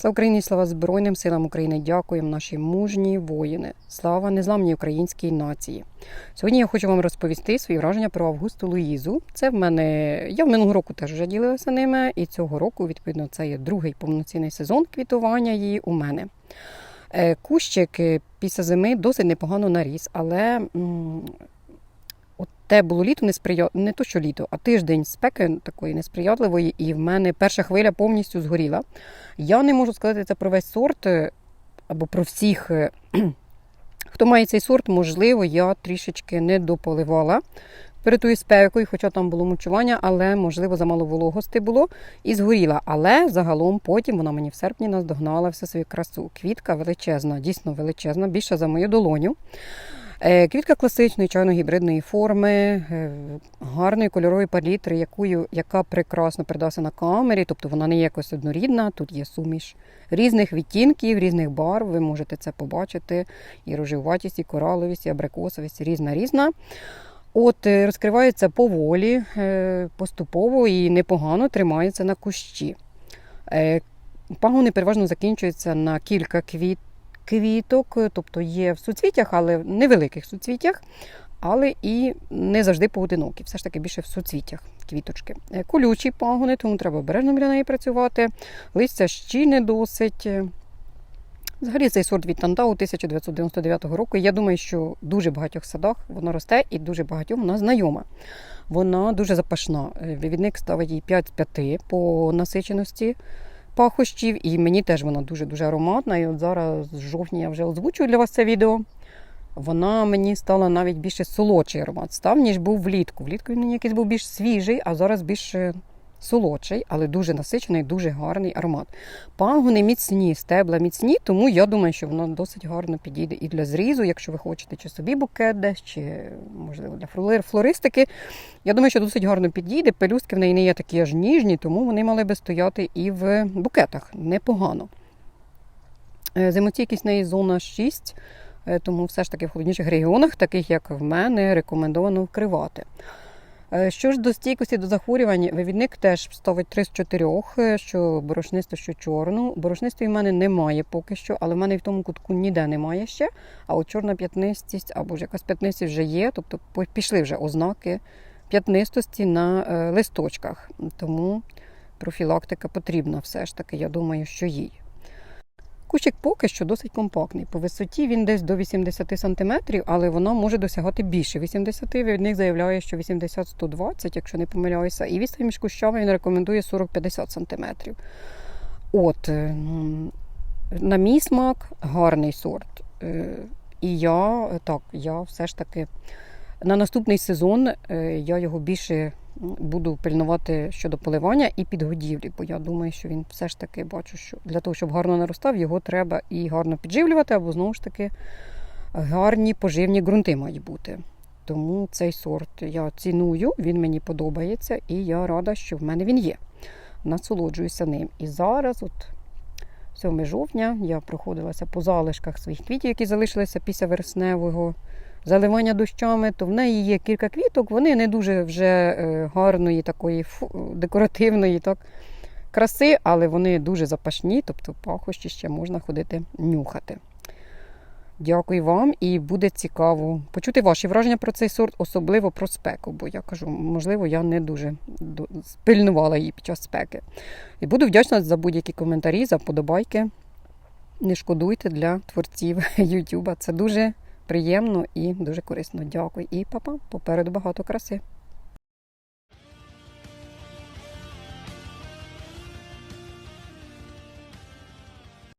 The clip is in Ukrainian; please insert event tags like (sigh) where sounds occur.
Слава Україні, слава Збройним силам України. Дякуємо наші мужні воїни. Слава незламній українській нації. Сьогодні я хочу вам розповісти свої враження про Августу Луїзу. Це в мене я в минулого року теж вже ділилася ними, і цього року, відповідно, це є другий повноцінний сезон квітування її у мене. Е, Кущик е, після зими досить непогано наріс, але те було літо несприя... не то, що літо, а тиждень спеки такої несприятливої, і в мене перша хвиля повністю згоріла. Я не можу сказати це про весь сорт е, або про всіх. е, (clears throat) Хто має цей сорт, можливо, я трішечки не дополивала перед тою спекою, хоча там було мульчування, але можливо замало вологости було і згоріла. Але загалом потім вона мені в серпні наздогнала всю свою красу. Квітка величезна, дійсно величезна, більша за мою долоню. Е, Квітка класичної чайно-гібридної форми, е, гарної кольорової палітри, якою, яка прекрасно передасться на камері, тобто вона не якось однорідна. Тут є суміш різних відтінків, різних барв. Ви можете це побачити. І рожевуватість, і кораловість, і абрикосовість, різна різна. От е, розкривається поволі, поступово і непогано тримається на кущі. Пагони переважно закінчуються на кілька квіт, квіток, е, тобто є в суцвіттях, але в невеликих суцвіттях, але і не завжди поодинокі. Все ж таки більше в суцвіттях квіточки. Е, Колючі пагони, тому треба обережно біля неї працювати. Листя щільне досить. Е, Взагалі цей сорт від Тантау 1999 року. Я думаю, що в дуже багатьох садах вона росте і дуже багатьом вона знайома. Вона дуже запашна. Вивідник ставить їй 5 з 5 по насиченості пахощів, і мені теж вона дуже-дуже ароматна. І от зараз з жовтня я вже озвучую для вас це відео. Вона мені стала навіть більше солодший аромат став, ніж був влітку. Влітку він якийсь був більш свіжий, а зараз більше солодший, але дуже насичений, дуже гарний аромат. Пагони міцні, стебла міцні, тому я думаю, що воно досить гарно підійде і для зрізу, якщо ви хочете чи собі букет десь, чи можливо для флористики. Я думаю, що досить гарно підійде. Пелюстки в неї не є такі аж ніжні, тому вони мали би стояти і в букетах непогано. Е, Зимостійкість в неї зона 6, е, тому все ж таки в холодніших регіонах, таких як в мене, рекомендовано вкривати. Е, Що ж до стійкості до захворювань, вивідник теж ставить 3 з 4, е, що борошнисту, що чорну. Борошнистої в мене немає поки що, але в мене в тому кутку ніде немає ще. А от чорна п'ятнистість або ж якась п'ятнистість вже є, тобто пішли вже ознаки п'ятнистості на е, листочках. Тому профілактика потрібна все ж таки, я думаю, що їй. Кущик поки що досить компактний. По висоті він десь до 80 см, але вона може досягати більше 80 Від них заявляє, що 80-120, якщо не помиляюся. І відстань між кущами він рекомендує 40-50 см. От, е, на мій смак, гарний сорт. Е, І я так, я все ж таки на наступний сезон е, я його більше буду пильнувати щодо поливання і підгодівлі, бо я думаю, що він все ж таки бачу, що для того, щоб гарно наростав, його треба і гарно підживлювати, або знову ж таки гарні поживні ґрунти мають бути. Тому цей сорт я ціную, він мені подобається, і я рада, що в мене він є. Насолоджуюся ним. І зараз, от 7 жовтня, я проходилася по залишках своїх квітів, які залишилися після вересневого заливання дощами, то в неї є кілька квіток, вони не дуже вже е, гарної, такої декоративної так, краси, але вони дуже запашні, тобто пахощі ще можна ходити нюхати. Дякую вам і буде цікаво почути ваші враження про цей сорт, особливо про спеку, бо я кажу, можливо, я не дуже спильнувала її під час спеки. І буду вдячна за будь-які коментарі, за подобайки. Не шкодуйте для творців (laughs) Ютуба. Це дуже приємно і дуже корисно. Дякую. І папа, попереду багато краси.